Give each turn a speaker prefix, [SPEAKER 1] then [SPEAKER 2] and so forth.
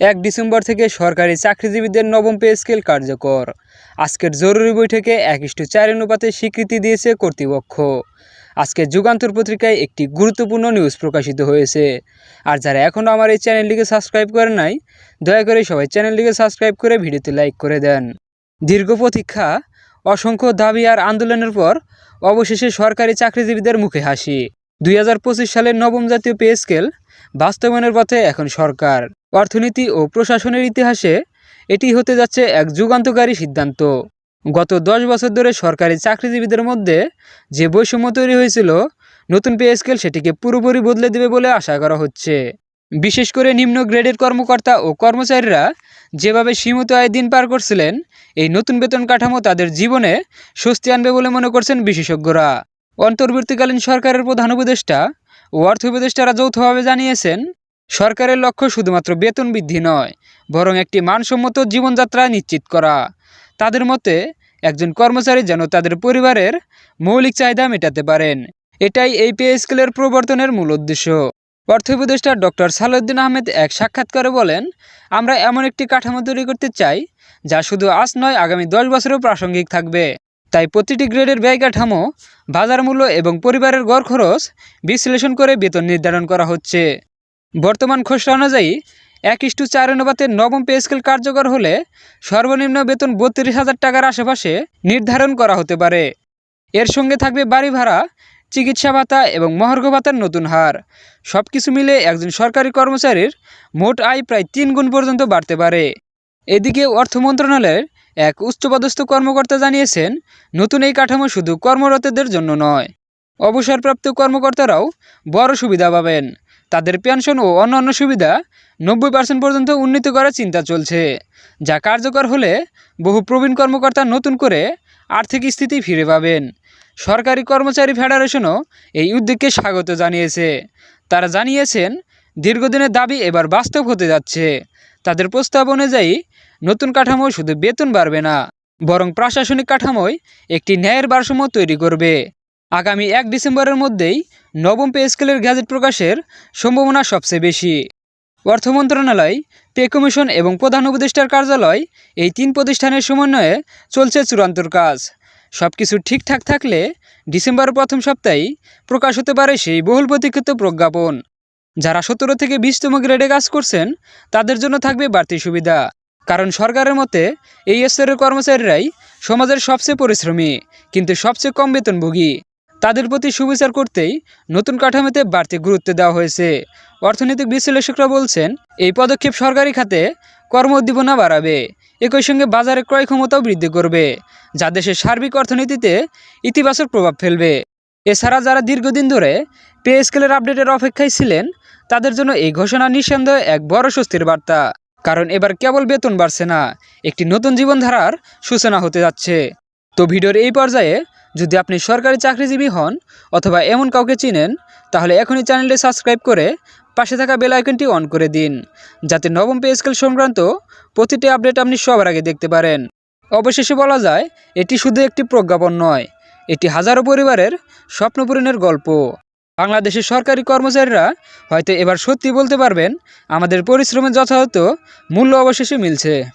[SPEAKER 1] এক ডিসেম্বর থেকে সরকারি চাকরিজীবীদের নবম পে স্কেল কার্যকর। আজকের জরুরি বৈঠকে এক ইস্টু চার অনুপাতে স্বীকৃতি দিয়েছে কর্তৃপক্ষ। আজকে যুগান্তর পত্রিকায় একটি গুরুত্বপূর্ণ নিউজ প্রকাশিত হয়েছে। আর যারা এখনও আমার এই চ্যানেলটিকে সাবস্ক্রাইব করে নাই, দয়া করে সবাই চ্যানেলটিকে সাবস্ক্রাইব করে ভিডিওতে লাইক করে দেন। দীর্ঘ প্রতীক্ষা, অসংখ্য দাবি আর আন্দোলনের পর অবশেষে সরকারি চাকরিজীবীদের মুখে হাসি। দুই হাজার পঁচিশ সালের নবম জাতীয় পে স্কেল বাস্তবায়নের পথে এখন সরকার। অর্থনীতি ও প্রশাসনের ইতিহাসে এটি হতে যাচ্ছে এক যুগান্তকারী সিদ্ধান্ত। গত দশ বছর ধরে সরকারি চাকরিজীবীদের মধ্যে যে বৈষম্য তৈরি হয়েছিল, নতুন পে স্কেল সেটিকে পুরোপুরি বদলে দেবে বলে আশা করা হচ্ছে। বিশেষ করে নিম্ন গ্রেডের কর্মকর্তা ও কর্মচারীরা যেভাবে সীমিত আয় দিন পার করছিলেন, এই নতুন বেতন কাঠামো তাদের জীবনে স্বস্তি আনবে বলে মনে করছেন বিশেষজ্ঞরা। অন্তর্বর্তীকালীন সরকারের প্রধান উপদেষ্টা অর্থ উপদেষ্টারা যৌথভাবে জানিয়েছেন, সরকারের লক্ষ্য শুধুমাত্র বেতন বৃদ্ধি নয়, বরং একটি মানসম্মত জীবনযাত্রা নিশ্চিত করা। তাদের মতে, একজন কর্মচারী যেন তাদের পরিবারের মৌলিক চাহিদা মেটাতে পারেন। এটাই এই পে স্কেলের প্রবর্তনের মূল উদ্দেশ্য। অর্থ উপদেষ্টা ডক্টর সালাউদ্দিন আহমেদ এক সাক্ষাৎকারে বলেন, আমরা এমন একটি কাঠামো তৈরি করতে চাই, যা শুধু আজ নয়, আগামী দশ বছরেও প্রাসঙ্গিক থাকবে। তাই প্রতিটি গ্রেডের ব্যয় কাঠামো বাজার মূল্য এবং পরিবারের গড় খরচ বিশ্লেষণ করে বেতন নির্ধারণ করা হচ্ছে। বর্তমান খসড়া অনুযায়ী, এক ইস্টু চার অনুপাতে নবম পে স্কেল কার্যকর হলে সর্বনিম্ন বেতন বত্রিশ হাজার টাকার আশেপাশে নির্ধারণ করা হতে পারে। এর সঙ্গে থাকবে বাড়ি ভাড়া, চিকিৎসা ভাতা এবং মহার্ঘ ভাতার নতুন হার। সব কিছু মিলে একজন সরকারি কর্মচারীর মোট আয় প্রায় তিন গুণ পর্যন্ত বাড়তে পারে। এদিকে অর্থ মন্ত্রণালয়ের এক উচ্চপদস্থ কর্মকর্তা জানিয়েছেন, নতুন এই কাঠামো শুধু কর্মরতদের জন্য নয়, অবসরপ্রাপ্ত কর্মকর্তারাও বড় সুবিধা পাবেন। তাদের পেনশন ও অন্যান্য সুবিধা নব্বই পার্সেন্ট পর্যন্ত উন্নীত করার চিন্তা চলছে, যা কার্যকর হলে বহু প্রবীণ কর্মকর্তা নতুন করে আর্থিক স্থিতি ফিরে পাবেন। সরকারি কর্মচারী ফেডারেশনও এই উদ্যোগকে স্বাগত জানিয়েছে। তারা জানিয়েছেন, দীর্ঘদিনের দাবি এবার বাস্তব হতে যাচ্ছে। তাদের প্রস্তাব অনুযায়ী নতুন কাঠামো শুধু বেতন বাড়বে না, বরং প্রশাসনিক কাঠামোয় একটি ন্যায়ের ভারসাম্য তৈরি করবে। আগামী এক ডিসেম্বরের মধ্যেই নবম পে স্কেলের গ্যাজেট প্রকাশের সম্ভাবনা সবচেয়ে বেশি। অর্থ মন্ত্রণালয়, পে কমিশন এবং প্রধান উপদেষ্টার কার্যালয় এই তিন প্রতিষ্ঠানের সমন্বয়ে চলছে চূড়ান্তর কাজ। সব কিছু ঠিকঠাক থাকলে ডিসেম্বরের প্রথম সপ্তাহেই প্রকাশ হতে পারে সেই বহুল প্রতীক্ষিত প্রজ্ঞাপন। যারা সতেরো থেকে বিশতম গ্রেডে কাজ করছেন, তাদের জন্য থাকবে বাড়তি সুবিধা। কারণ সরকারের মতে এই স্তরের কর্মচারীরাই সমাজের সবচেয়ে পরিশ্রমী, কিন্তু সবচেয়ে কম বেতনভোগী। তাদের প্রতি সুবিচার করতেই নতুন কাঠামোতে বাড়তি গুরুত্ব দেওয়া হয়েছে। অর্থনৈতিক বিশ্লেষকরা বলছেন, এই পদক্ষেপ সরকারি খাতে কর্ম উদ্দীপনা বাড়াবে, একই সঙ্গে বাজারে ক্রয় ক্ষমতাও বৃদ্ধি করবে, যা দেশের সার্বিক অর্থনীতিতে ইতিবাচক প্রভাব ফেলবে। এছাড়া যারা দীর্ঘদিন ধরে পে স্কেলের আপডেটের অপেক্ষায় ছিলেন, তাদের জন্য এই ঘোষণা নিঃসন্দেহে এক বড় স্বস্তির বার্তা। কারণ এবার কেবল বেতন বাড়ছে না, একটি নতুন জীবনধারার সূচনা হতে যাচ্ছে। তো ভিডিওর এই পর্যায়ে যদি আপনি সরকারি চাকরিজীবী হন অথবা এমন কাউকে চিনেন, তাহলে এখনই চ্যানেলটি সাবস্ক্রাইব করে পাশে থাকা বেল আইকনটি অন করে দিন, যাতে নবম পে স্কেল সংক্রান্ত প্রতিটি আপডেট আপনি সবার আগে দেখতে পারেন। অবশেষে বলা যায়, এটি শুধু একটি প্রজ্ঞাপন নয়, এটি হাজারো পরিবারের স্বপ্নপূরণের গল্প। বাংলাদেশের সরকারি কর্মচারীরা হয়তো এবার সত্যি বলতে পারবেন আমাদের পরিশ্রমের যথাযথ মূল্য অবশেষে মিলছে।